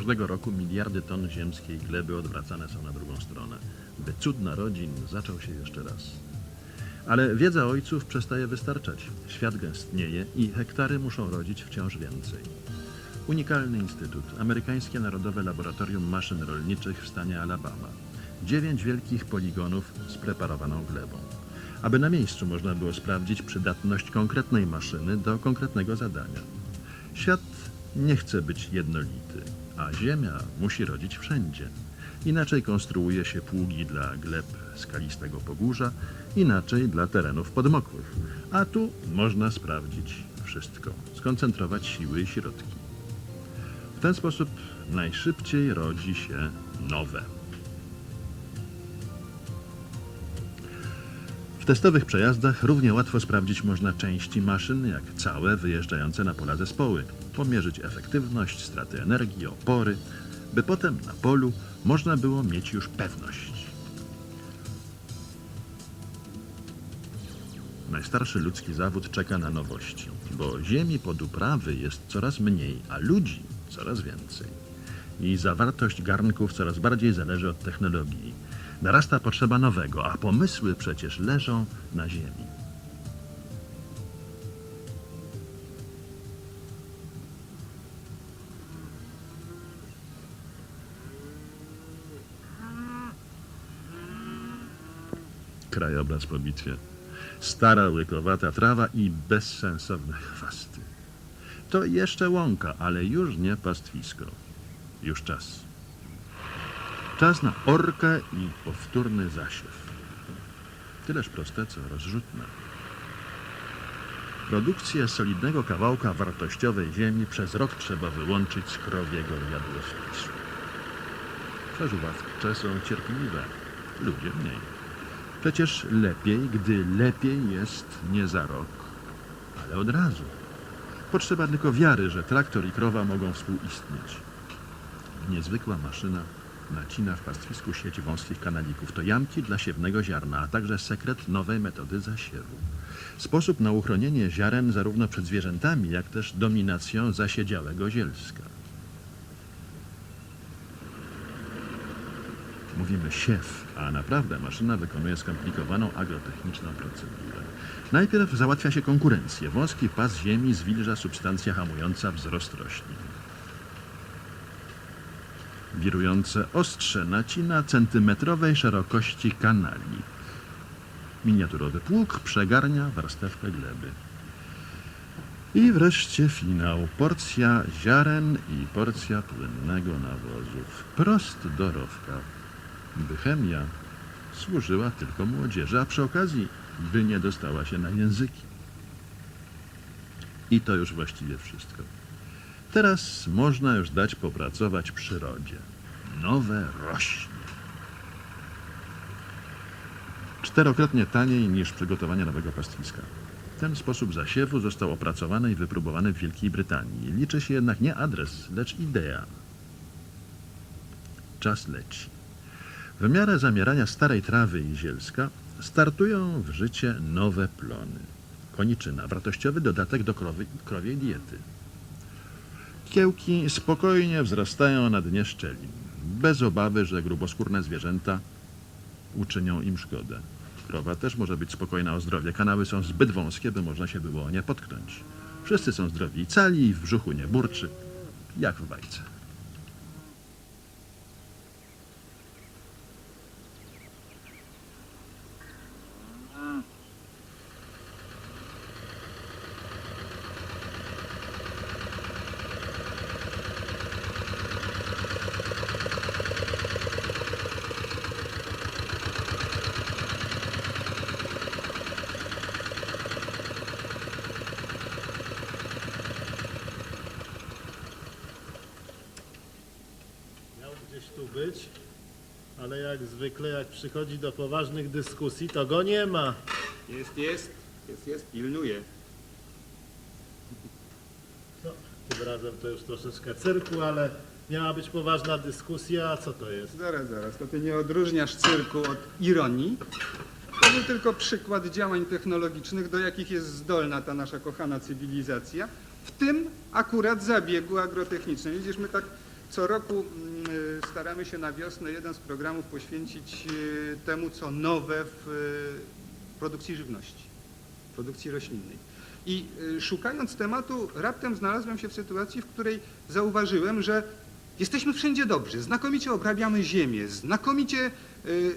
Każdego roku miliardy ton ziemskiej gleby odwracane są na drugą stronę, by cud narodzin zaczął się jeszcze raz. Ale wiedza ojców przestaje wystarczać. Świat gęstnieje i hektary muszą rodzić wciąż więcej. Unikalny instytut, amerykańskie Narodowe Laboratorium Maszyn Rolniczych w stanie Alabama. Dziewięć wielkich poligonów z preparowaną glebą. Aby na miejscu można było sprawdzić przydatność konkretnej maszyny do konkretnego zadania. Świat nie chce być jednolity, a Ziemia musi rodzić wszędzie. Inaczej konstruuje się pługi dla gleb skalistego pogórza, inaczej dla terenów podmokłych. A tu można sprawdzić wszystko, skoncentrować siły i środki. W ten sposób najszybciej rodzi się nowe. W testowych przejazdach równie łatwo sprawdzić można części maszyn, jak całe wyjeżdżające na pola zespoły, pomierzyć efektywność, straty energii, opory, by potem na polu można było mieć już pewność. Najstarszy ludzki zawód czeka na nowości, bo ziemi pod uprawy jest coraz mniej, a ludzi coraz więcej. I zawartość garnków coraz bardziej zależy od technologii. Narasta potrzeba nowego, a pomysły przecież leżą na ziemi. Krajobraz po bitwie. Stara, łykowata trawa i bezsensowne chwasty. To jeszcze łąka, ale już nie pastwisko. Już czas. Czas na orkę i powtórny zasiew. Tyleż proste, co rozrzutne. Produkcję solidnego kawałka wartościowej ziemi przez rok trzeba wyłączyć z krowiego jadłospisu. Przeżuwawcze są cierpliwe, ludzie mniej. Przecież lepiej, gdy lepiej jest nie za rok, ale od razu. Potrzeba tylko wiary, że traktor i krowa mogą współistnieć. Niezwykła maszyna nacina w pastwisku sieć wąskich kanalików. To jamki dla siewnego ziarna, a także sekret nowej metody zasiewu. Sposób na uchronienie ziaren zarówno przed zwierzętami, jak też dominacją zasiedziałego zielska. Mówimy siew, a naprawdę maszyna wykonuje skomplikowaną agrotechniczną procedurę. Najpierw załatwia się konkurencję. Wąski pas ziemi zwilża substancja hamująca wzrost roślin. Wirujące ostrze nacina centymetrowej szerokości kanali. Miniaturowy pług przegarnia warstewkę gleby. I wreszcie finał. Porcja ziaren i porcja płynnego nawozu. Wprost do rowka by chemia służyła tylko młodzieży, a przy okazji by nie dostała się na języki. I to już właściwie wszystko. Teraz można już dać popracować przyrodzie. Nowe rośnie. Czterokrotnie taniej niż przygotowanie nowego pastwiska. Ten sposób zasiewu został opracowany i wypróbowany w Wielkiej Brytanii. Liczy się jednak nie adres, lecz idea. Czas leci. W miarę zamierania starej trawy i zielska startują w życie nowe plony. Koniczyna, wartościowy dodatek do krowy, krowiej diety. Kiełki spokojnie wzrastają na dnie szczelin, bez obawy, że gruboskórne zwierzęta uczynią im szkodę. Krowa też może być spokojna o zdrowie. Kanały są zbyt wąskie, by można się było o nie potknąć. Wszyscy są zdrowi i cali w brzuchu nie burczy, jak w bajce. Miał gdzieś tu być, ale jak zwykle, jak przychodzi do poważnych dyskusji, to go nie ma. Jest, jest, jest, jest, pilnuje. No, tym razem to już troszeczkę cyrku, ale miała być poważna dyskusja, a co to jest? Zaraz, zaraz, to ty nie odróżniasz cyrku od ironii. To był tylko przykład działań technologicznych, do jakich jest zdolna ta nasza kochana cywilizacja, w tym akurat zabiegu agrotechnicznym. Widzisz, my tak Co roku mm, y, staramy się na wiosnę jeden z programów poświęcić y, temu, co nowe w y, produkcji żywności, produkcji roślinnej. I szukając tematu, raptem znalazłem się w sytuacji, w której zauważyłem, że jesteśmy wszędzie dobrzy, znakomicie obrabiamy ziemię, znakomicie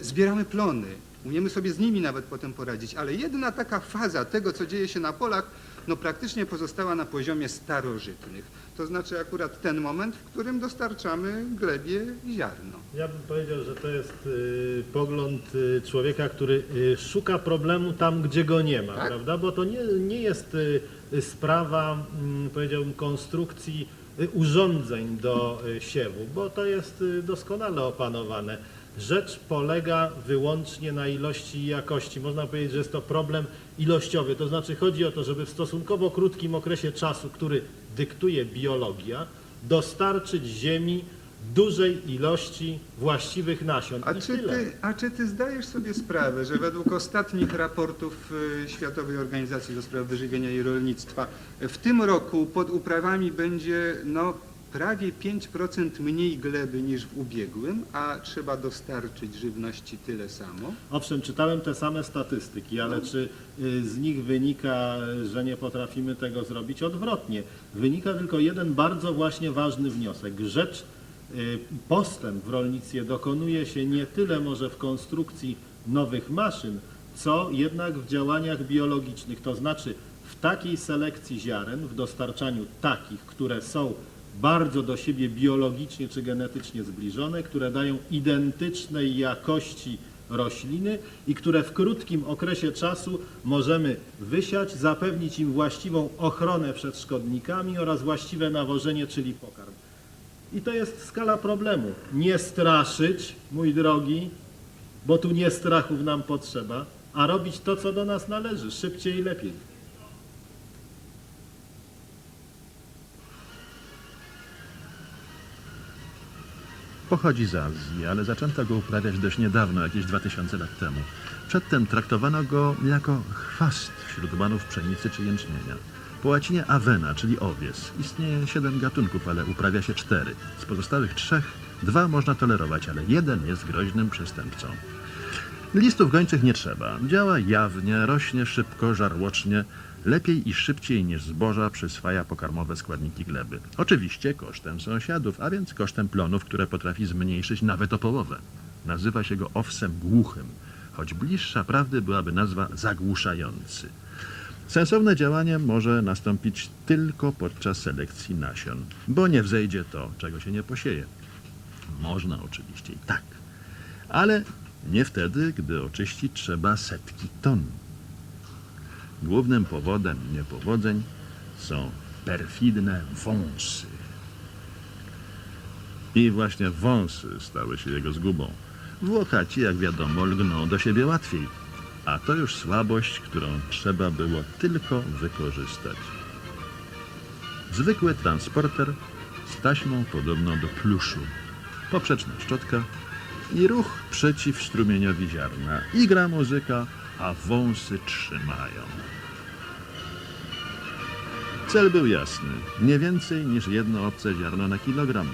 zbieramy plony, umiemy sobie z nimi nawet potem poradzić, ale jedna taka faza tego, co dzieje się na polach, no praktycznie pozostała na poziomie starożytnych. To znaczy akurat ten moment, w którym dostarczamy glebie ziarno. Ja bym powiedział, że to jest y, pogląd y, człowieka, który y, szuka problemu tam, gdzie go nie ma, Tak. prawda? Bo to nie, nie jest y, y, sprawa, mm, powiedziałbym, konstrukcji y, urządzeń do y, siewu, bo to jest y, doskonale opanowane. Rzecz polega wyłącznie na ilości i jakości. Można powiedzieć, że jest to problem ilościowy. To znaczy chodzi o to, żeby w stosunkowo krótkim okresie czasu, który dyktuje biologia, dostarczyć ziemi dużej ilości właściwych nasion. A I czy, tyle. ty, a czy ty zdajesz sobie sprawę, że według ostatnich raportów y, Światowej Organizacji do Spraw Wyżywienia i Rolnictwa w tym roku pod uprawami będzie no, prawie 5% mniej gleby niż w ubiegłym, a trzeba dostarczyć żywności tyle samo? Owszem, czytałem te same statystyki, ale czy y, z nich wynika, że nie potrafimy tego zrobić? Odwrotnie. Wynika tylko jeden bardzo właśnie ważny wniosek. Rzecz, y, postęp w rolnictwie dokonuje się nie tyle może w konstrukcji nowych maszyn, co jednak w działaniach biologicznych, to znaczy w takiej selekcji ziaren, w dostarczaniu takich, które są bardzo do siebie biologicznie czy genetycznie zbliżone, które dają identycznej jakości rośliny i które w krótkim okresie czasu możemy wysiać, zapewnić im właściwą ochronę przed szkodnikami oraz właściwe nawożenie, czyli pokarm. I to jest skala problemu. Nie straszyć, mój drogi, bo tu nie strachów nam potrzeba, a robić to, co do nas należy, szybciej i lepiej. Pochodzi z Azji, ale zaczęto go uprawiać dość niedawno, jakieś 2000 lat temu. Przedtem traktowano go jako chwast wśród banów pszenicy czy jęczmienia. Po łacinie avena, czyli owies. Istnieje siedem gatunków, ale uprawia się cztery. Z pozostałych trzech dwa można tolerować, ale jeden jest groźnym przestępcą. Listów gończych nie trzeba. Działa jawnie, rośnie szybko, żarłocznie, lepiej i szybciej niż zboża przyswaja pokarmowe składniki gleby. Oczywiście kosztem sąsiadów, a więc kosztem plonów, które potrafi zmniejszyć nawet o połowę. Nazywa się go owsem głuchym, choć bliższa prawdy byłaby nazwa zagłuszający. Sensowne działanie może nastąpić tylko podczas selekcji nasion, bo nie wzejdzie to, czego się nie posieje. Można oczywiście i tak, ale nie wtedy, gdy oczyścić trzeba setki ton. Głównym powodem niepowodzeń są perfidne wąsy. I właśnie wąsy stały się jego zgubą. Włochaci, jak wiadomo, lgną do siebie łatwiej, a to już słabość, którą trzeba było tylko wykorzystać. Zwykły transporter z taśmą podobną do pluszu, poprzeczna szczotka i ruch przeciw strumieniowi ziarna. I gra muzyka, a wąsy trzymają. Cel był jasny, nie więcej niż jedno obce ziarno na kilogram.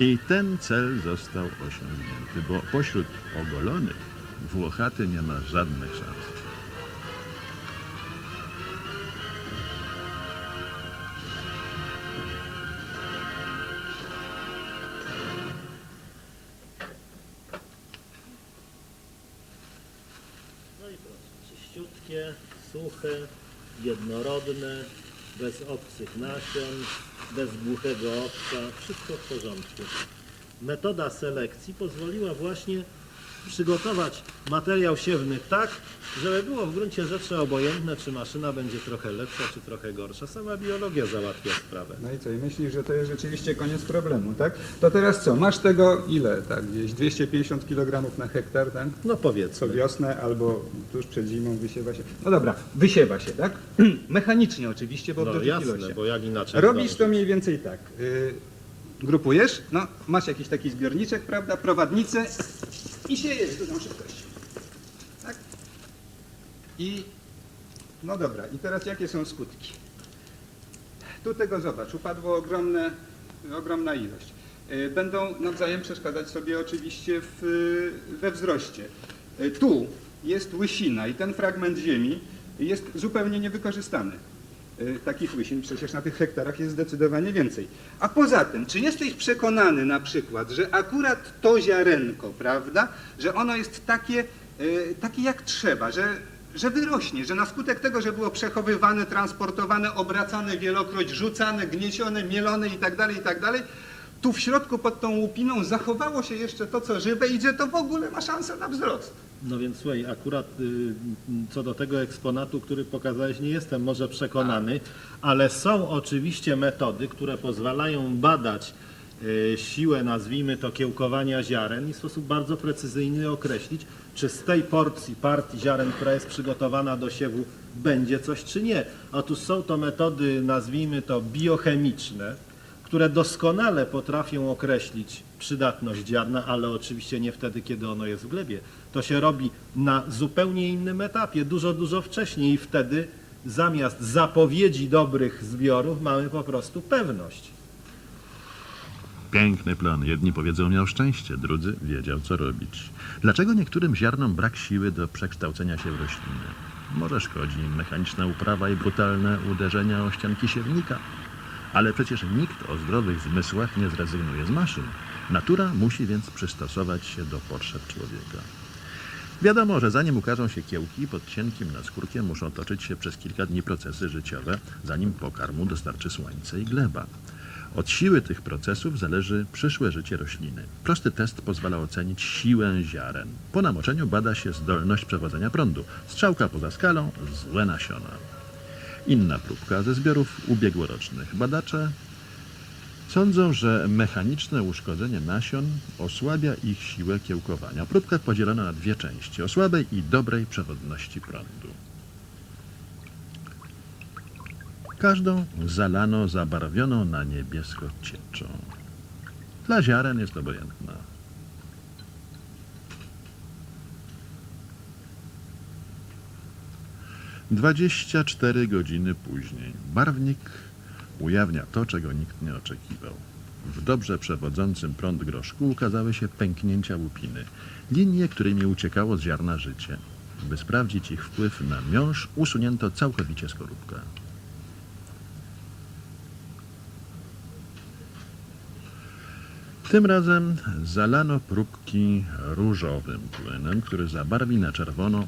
I ten cel został osiągnięty, bo pośród ogolonych Włochaty nie ma żadnych szans. Czyściutkie, suche, jednorodne, bez obcych nasion, bez głuchego obca, wszystko w porządku. Metoda selekcji pozwoliła właśnie przygotować materiał siewny tak, żeby było w gruncie rzeczy obojętne, czy maszyna będzie trochę lepsza, czy trochę gorsza. Sama biologia załatwia sprawę. No i co, i myślisz, że to jest rzeczywiście koniec problemu, tak? To teraz co, masz tego ile, tak, gdzieś 250 kg na hektar, tak? No Co powiedzmy. wiosnę albo tuż przed zimą wysiewa się. No dobra, wysiewa się, tak? Mechanicznie oczywiście, bo w No dużych jasne, ilościach. bo jak inaczej Robisz zdążyć? to mniej więcej tak. y, grupujesz, no masz jakiś taki zbiorniczek, prawda, prowadnicę i siejesz z dużą szybkością. Tak? I no dobra, i teraz jakie są skutki? Tu tego zobacz, upadło ogromne, ogromna ilość. e, będą nawzajem przeszkadzać sobie oczywiście w, we wzroście. E, Tu jest łysina i ten fragment ziemi jest zupełnie niewykorzystany. E, Takich łysin przecież na tych hektarach jest zdecydowanie więcej. A poza tym, czy jesteś przekonany na przykład, że akurat to ziarenko, prawda, że ono jest takie, e, takie jak trzeba, że, że wyrośnie, że na skutek tego, że było przechowywane, transportowane, obracane wielokroć, rzucane, gniecione, mielone i tak dalej, i tak tu w środku pod tą łupiną zachowało się jeszcze to, co żywe i że to w ogóle ma szansę na wzrost. No więc słuchaj, akurat y, co do tego eksponatu, który pokazałeś, nie jestem może przekonany, ale są oczywiście metody, które pozwalają badać y, siłę, nazwijmy to, kiełkowania ziaren i w sposób bardzo precyzyjny określić, czy z tej porcji, partii ziaren, która jest przygotowana do siewu, będzie coś czy nie. Otóż są to metody, nazwijmy to, biochemiczne, które doskonale potrafią określić przydatność ziarna, ale oczywiście nie wtedy, kiedy ono jest w glebie. To się robi na zupełnie innym etapie, dużo, dużo wcześniej i wtedy zamiast zapowiedzi dobrych zbiorów mamy po prostu pewność. Piękny plan. Jedni powiedzą miał szczęście, drudzy wiedział co robić. Dlaczego niektórym ziarnom brak siły do przekształcenia się w rośliny? Może szkodzi im mechaniczna uprawa i brutalne uderzenia o ścianki siewnika. Ale przecież nikt o zdrowych zmysłach nie zrezygnuje z maszyn. Natura musi więc przystosować się do potrzeb człowieka. Wiadomo, że zanim ukażą się kiełki, pod cienkim naskórkiem muszą toczyć się przez kilka dni procesy życiowe, zanim pokarmu dostarczy słońce i gleba. Od siły tych procesów zależy przyszłe życie rośliny. Prosty test pozwala ocenić siłę ziaren. Po namoczeniu bada się zdolność przewodzenia prądu. Strzałka poza skalą, złe nasiona. Inna próbka ze zbiorów ubiegłorocznych. Badacze Sądzą, że mechaniczne uszkodzenie nasion osłabia ich siłę kiełkowania. Próbka podzielona na dwie części, o słabej i dobrej przewodności prądu. Każdą zalano zabarwioną na niebiesko cieczą. Dla ziaren jest obojętna. Dwadzieścia cztery godziny później barwnik ujawnia to, czego nikt nie oczekiwał. W dobrze przewodzącym prąd groszku ukazały się pęknięcia łupiny, linie, którymi uciekało z ziarna życie. By sprawdzić ich wpływ na miąższ, usunięto całkowicie skorupkę. Tym razem zalano próbki różowym płynem, który zabarwi na czerwono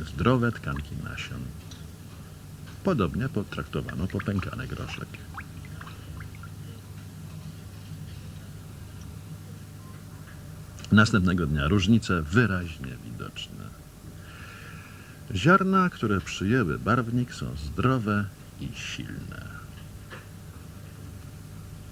zdrowe tkanki nasion. Podobnie potraktowano popękany groszek. Następnego dnia różnice wyraźnie widoczne. Ziarna, które przyjęły barwnik, są zdrowe i silne.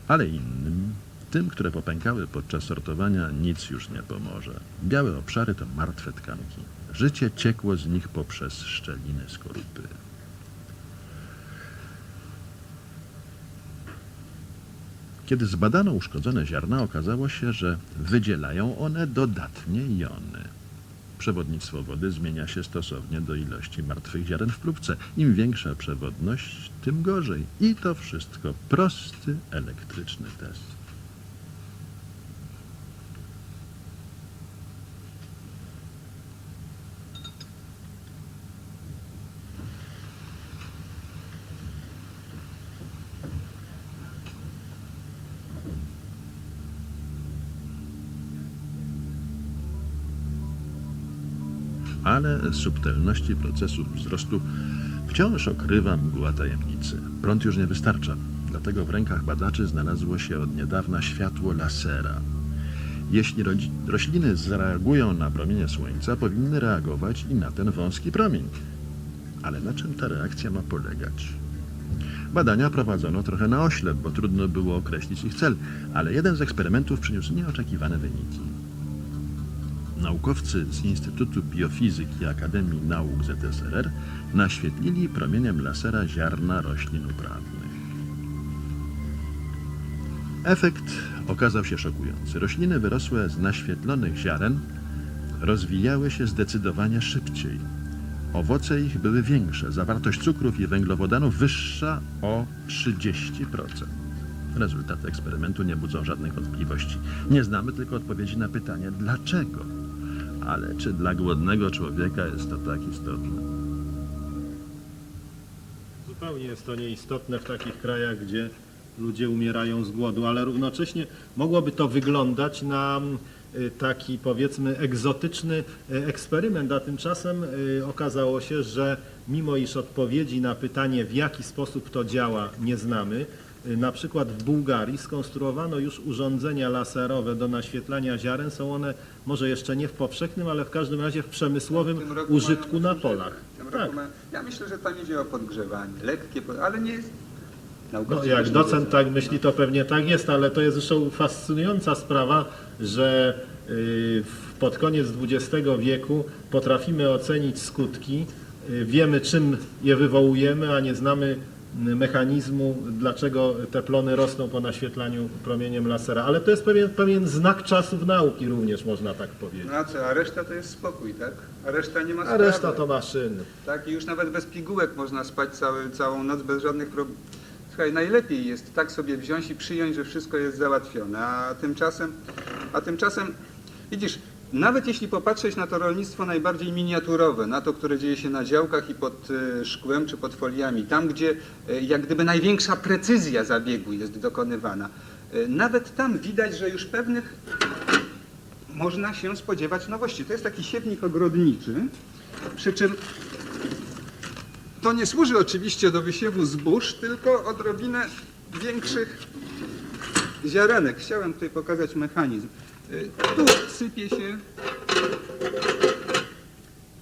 Ale innym, tym, które popękały podczas sortowania, nic już nie pomoże. Białe obszary to martwe tkanki. Życie ciekło z nich poprzez szczeliny skorupy. Kiedy zbadano uszkodzone ziarna, okazało się, że wydzielają one dodatnie jony. Przewodnictwo wody zmienia się stosownie do ilości martwych ziaren w próbce. Im większa przewodność, tym gorzej. I to wszystko prosty, elektryczny test. Subtelności procesu wzrostu wciąż okrywa mgła tajemnicy. Prąd już nie wystarcza, dlatego w rękach badaczy znalazło się od niedawna światło lasera. Jeśli rośliny zareagują na promienie słońca, powinny reagować i na ten wąski promień. Ale na czym ta reakcja ma polegać? Badania prowadzono trochę na oślep, bo trudno było określić ich cel, ale jeden z eksperymentów przyniósł nieoczekiwane wyniki. Naukowcy z Instytutu Biofizyki Akademii Nauk ZSRR naświetlili promieniem lasera ziarna roślin uprawnych. Efekt okazał się szokujący. Rośliny wyrosłe z naświetlonych ziaren rozwijały się zdecydowanie szybciej. Owoce ich były większe, zawartość cukrów i węglowodanów wyższa o 30%. Rezultaty eksperymentu nie budzą żadnych wątpliwości. Nie znamy tylko odpowiedzi na pytanie dlaczego. Ale czy dla głodnego człowieka jest to tak istotne? Zupełnie jest to nieistotne w takich krajach, gdzie ludzie umierają z głodu, ale równocześnie mogłoby to wyglądać na y, taki powiedzmy egzotyczny y, eksperyment, a tymczasem y, okazało się, że mimo iż odpowiedzi na pytanie w jaki sposób to działa nie znamy, na przykład w Bułgarii skonstruowano już urządzenia laserowe do naświetlania ziaren. Są one może jeszcze nie w powszechnym, ale w każdym razie w przemysłowym W roku użytku na polach. Tak. mają, ja myślę, że tam idzie o podgrzewanie, lekkie, ale nie jest... No, jak docent tak myśli, to pewnie tak jest, ale to jest zresztą fascynująca sprawa, że y, pod koniec XX wieku potrafimy ocenić skutki, y, wiemy czym je wywołujemy, a nie znamy y, mechanizmu, dlaczego te plony rosną po naświetlaniu promieniem lasera. Ale to jest pewien, pewien znak czasów nauki również, można tak powiedzieć. No a co, a reszta to jest spokój, tak? A reszta nie ma A sprawy. reszta to maszyny. Tak, i już nawet bez pigułek można spać cały, całą noc bez żadnych problemów. Słuchaj, najlepiej jest tak sobie wziąć i przyjąć, że wszystko jest załatwione, a tymczasem, a tymczasem, widzisz, nawet jeśli popatrzeć na to rolnictwo najbardziej miniaturowe, na to, które dzieje się na działkach i pod e, szkłem czy pod foliami, tam gdzie e, jak gdyby największa precyzja zabiegu jest dokonywana, e, nawet tam widać, że już pewnych można się spodziewać nowości. To jest taki siewnik ogrodniczy, przy czym to nie służy oczywiście do wysiewu zbóż, tylko odrobinę większych ziarenek. Chciałem tutaj pokazać mechanizm. Y, Tu sypie się,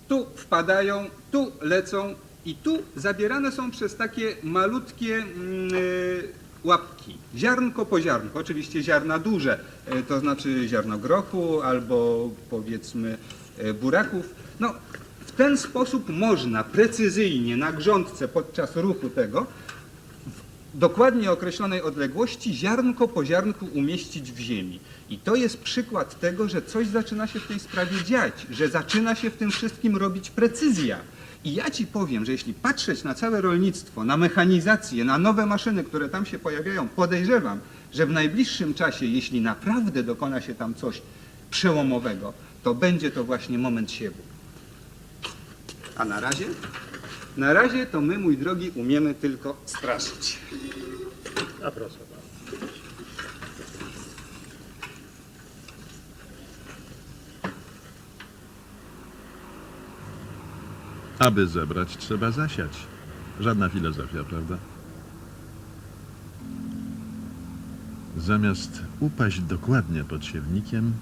tu wpadają, tu lecą i tu zabierane są przez takie malutkie mm, y, łapki. Ziarnko po ziarnku. Oczywiście ziarna duże, y, to znaczy ziarno grochu albo powiedzmy buraków. No, w ten sposób można precyzyjnie na grządce podczas ruchu tego dokładnie określonej odległości ziarnko po ziarnku umieścić w ziemi. I to jest przykład tego, że coś zaczyna się w tej sprawie dziać, że zaczyna się w tym wszystkim robić precyzja. I ja ci powiem, że jeśli patrzeć na całe rolnictwo, na mechanizację, na nowe maszyny, które tam się pojawiają, podejrzewam, że w najbliższym czasie, jeśli naprawdę dokona się tam coś przełomowego, to będzie to właśnie moment siewu. A na razie? Na razie to my, mój drogi, umiemy tylko straszyć. A proszę bardzo. Aby zebrać, trzeba zasiać. Żadna filozofia, prawda? Zamiast upaść dokładnie pod siewnikiem,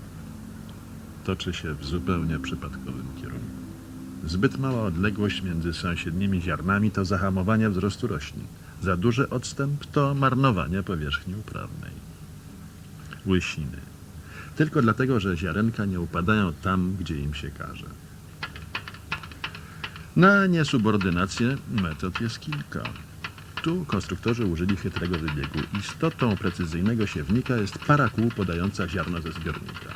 toczy się w zupełnie przypadkowym kierunku. Zbyt mała odległość między sąsiednimi ziarnami to zahamowanie wzrostu roślin. Za duży odstęp to marnowanie powierzchni uprawnej. Łysiny. Tylko dlatego, że ziarenka nie upadają tam, gdzie im się każe. Na niesubordynację metod jest kilka. Tu konstruktorzy użyli chytrego wybiegu. Istotą precyzyjnego siewnika jest para kół podająca ziarno ze zbiornika.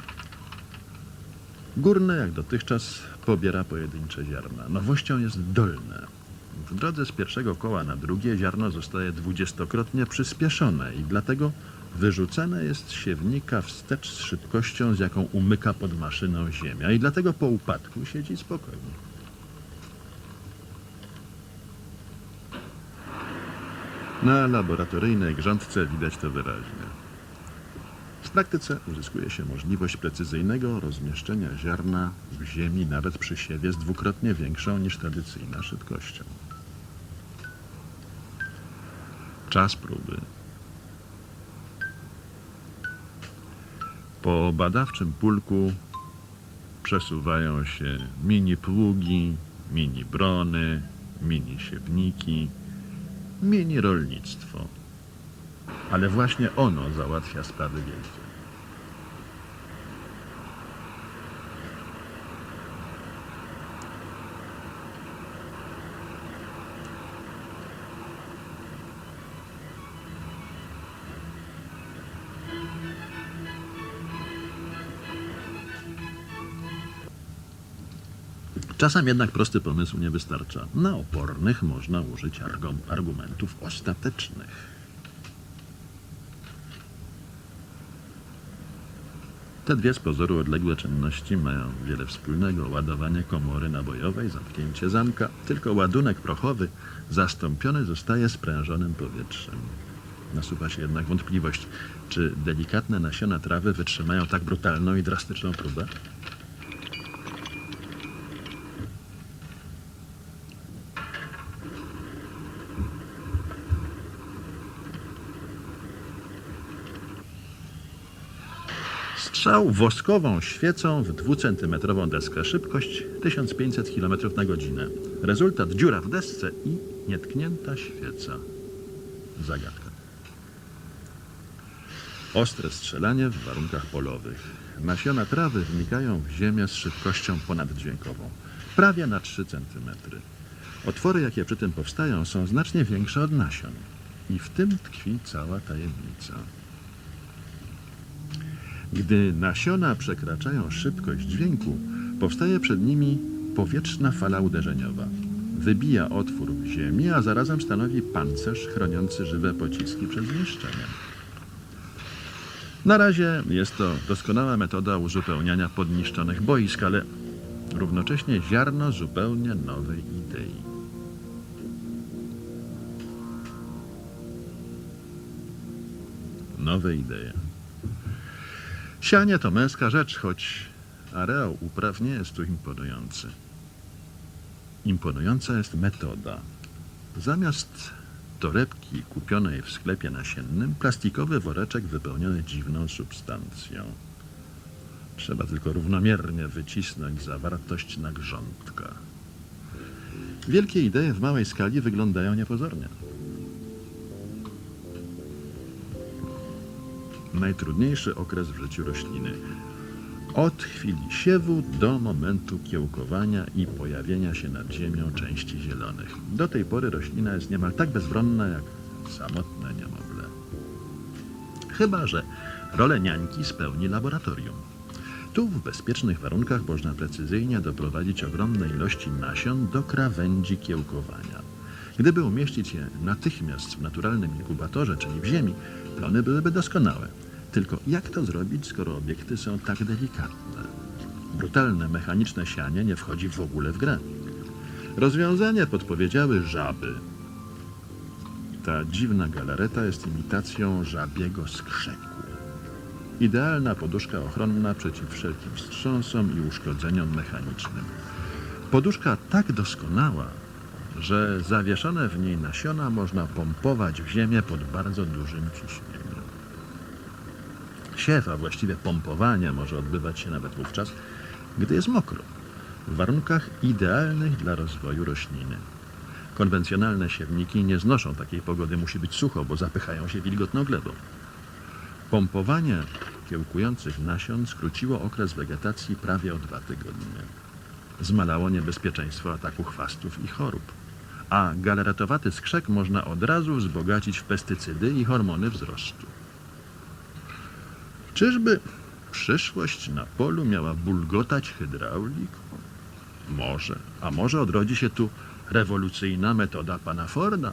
Górne, jak dotychczas, pobiera pojedyncze ziarna. Nowością jest dolne. W drodze z pierwszego koła na drugie ziarno zostaje dwudziestokrotnie przyspieszone i dlatego wyrzucane jest siewnika wstecz z szybkością, z jaką umyka pod maszyną ziemia i dlatego po upadku siedzi spokojnie. Na laboratoryjnej grządce widać to wyraźnie. W praktyce uzyskuje się możliwość precyzyjnego rozmieszczenia ziarna w ziemi nawet przy siewie z dwukrotnie większą niż tradycyjna szybkością. Czas próby. Po badawczym pulku przesuwają się mini pługi, mini brony, mini siewniki, mini rolnictwo. Ale właśnie ono załatwia sprawy wielkie. Czasem jednak prosty pomysł nie wystarcza. Na opornych można użyć argum- argumentów ostatecznych. Te dwie z pozoru odległe czynności mają wiele wspólnego. Ładowanie komory nabojowej, zamknięcie zamka. Tylko ładunek prochowy zastąpiony zostaje sprężonym powietrzem. Nasuwa się jednak wątpliwość, czy delikatne nasiona trawy wytrzymają tak brutalną i drastyczną próbę? Strzał woskową świecą w dwucentymetrową deskę. Szybkość 1500 km na godzinę. Rezultat dziura w desce i nietknięta świeca. Zagadka. Ostre strzelanie w warunkach polowych. Nasiona trawy wnikają w ziemię z szybkością ponaddźwiękową. Prawie na 3 cm. Otwory, jakie przy tym powstają, są znacznie większe od nasion. I w tym tkwi cała tajemnica. Gdy nasiona przekraczają szybkość dźwięku, powstaje przed nimi powietrzna fala uderzeniowa. Wybija otwór w ziemi, a zarazem stanowi pancerz chroniący żywe pociski przed zniszczeniem. Na razie jest to doskonała metoda uzupełniania podniszczonych boisk, ale równocześnie ziarno zupełnie nowej idei. Nowe idee. Sianie to męska rzecz, choć areał upraw nie jest tu imponujący. Imponująca jest metoda. Zamiast torebki kupionej w sklepie nasiennym, plastikowy woreczek wypełniony dziwną substancją. Trzeba tylko równomiernie wycisnąć zawartość nagrządka. Wielkie idee w małej skali wyglądają niepozornie. Najtrudniejszy okres w życiu rośliny. Od chwili siewu do momentu kiełkowania i pojawienia się nad ziemią części zielonych. Do tej pory roślina jest niemal tak bezbronna jak samotne niemowlę. Chyba, że rolę niańki spełni laboratorium. Tu w bezpiecznych warunkach można precyzyjnie doprowadzić ogromne ilości nasion do krawędzi kiełkowania. Gdyby umieścić je natychmiast w naturalnym inkubatorze, czyli w ziemi, plony byłyby doskonałe. Tylko jak to zrobić, skoro obiekty są tak delikatne? Brutalne mechaniczne sianie nie wchodzi w ogóle w grę. Rozwiązanie podpowiedziały żaby. Ta dziwna galareta jest imitacją żabiego skrzeku. Idealna poduszka ochronna przeciw wszelkim wstrząsom i uszkodzeniom mechanicznym. Poduszka tak doskonała, że zawieszone w niej nasiona można pompować w ziemię pod bardzo dużym ciśnieniem. Siew, a właściwie pompowanie może odbywać się nawet wówczas, gdy jest mokro, w warunkach idealnych dla rozwoju rośliny. Konwencjonalne siewniki nie znoszą takiej pogody, musi być sucho, bo zapychają się wilgotną glebą. Pompowanie kiełkujących nasion skróciło okres wegetacji prawie o dwa tygodnie. Zmalało niebezpieczeństwo ataku chwastów i chorób. A galaretowaty skrzek można od razu wzbogacić w pestycydy i hormony wzrostu. Czyżby przyszłość na polu miała bulgotać hydrauliką? Może, a może odrodzi się tu rewolucyjna metoda pana Forda?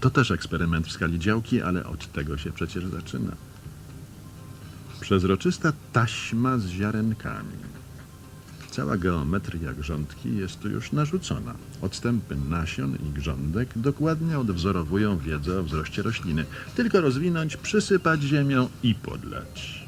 To też eksperyment w skali działki, ale od tego się przecież zaczyna. Przezroczysta taśma z ziarenkami. Cała geometria grządki jest tu już narzucona. Odstępy nasion i grządek dokładnie odwzorowują wiedzę o wzroście rośliny. Tylko rozwinąć, przysypać ziemią i podlać.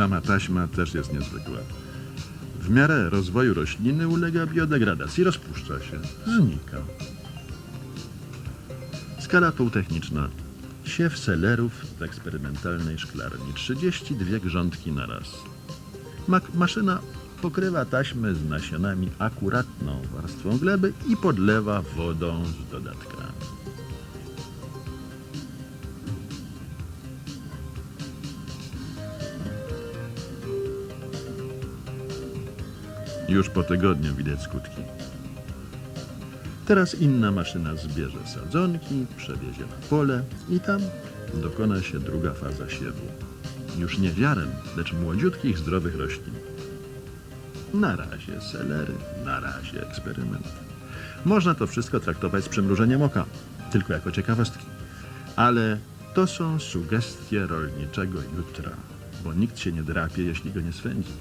Sama taśma też jest niezwykła. W miarę rozwoju rośliny ulega biodegradacji, rozpuszcza się, znika. Skala półtechniczna. Siew selerów w eksperymentalnej szklarni. 32 grządki na raz. Maszyna pokrywa taśmę z nasionami akuratną warstwą gleby i podlewa wodą z dodatkami. Już po tygodniu widać skutki. Teraz inna maszyna zbierze sadzonki, przewiezie na pole i tam dokona się druga faza siewu. Już nie ziaren, lecz młodziutkich, zdrowych roślin. Na razie selery, na razie eksperyment. Można to wszystko traktować z przymrużeniem oka, tylko jako ciekawostki. Ale to są sugestie rolniczego jutra, bo nikt się nie drapie, jeśli go nie swędzi.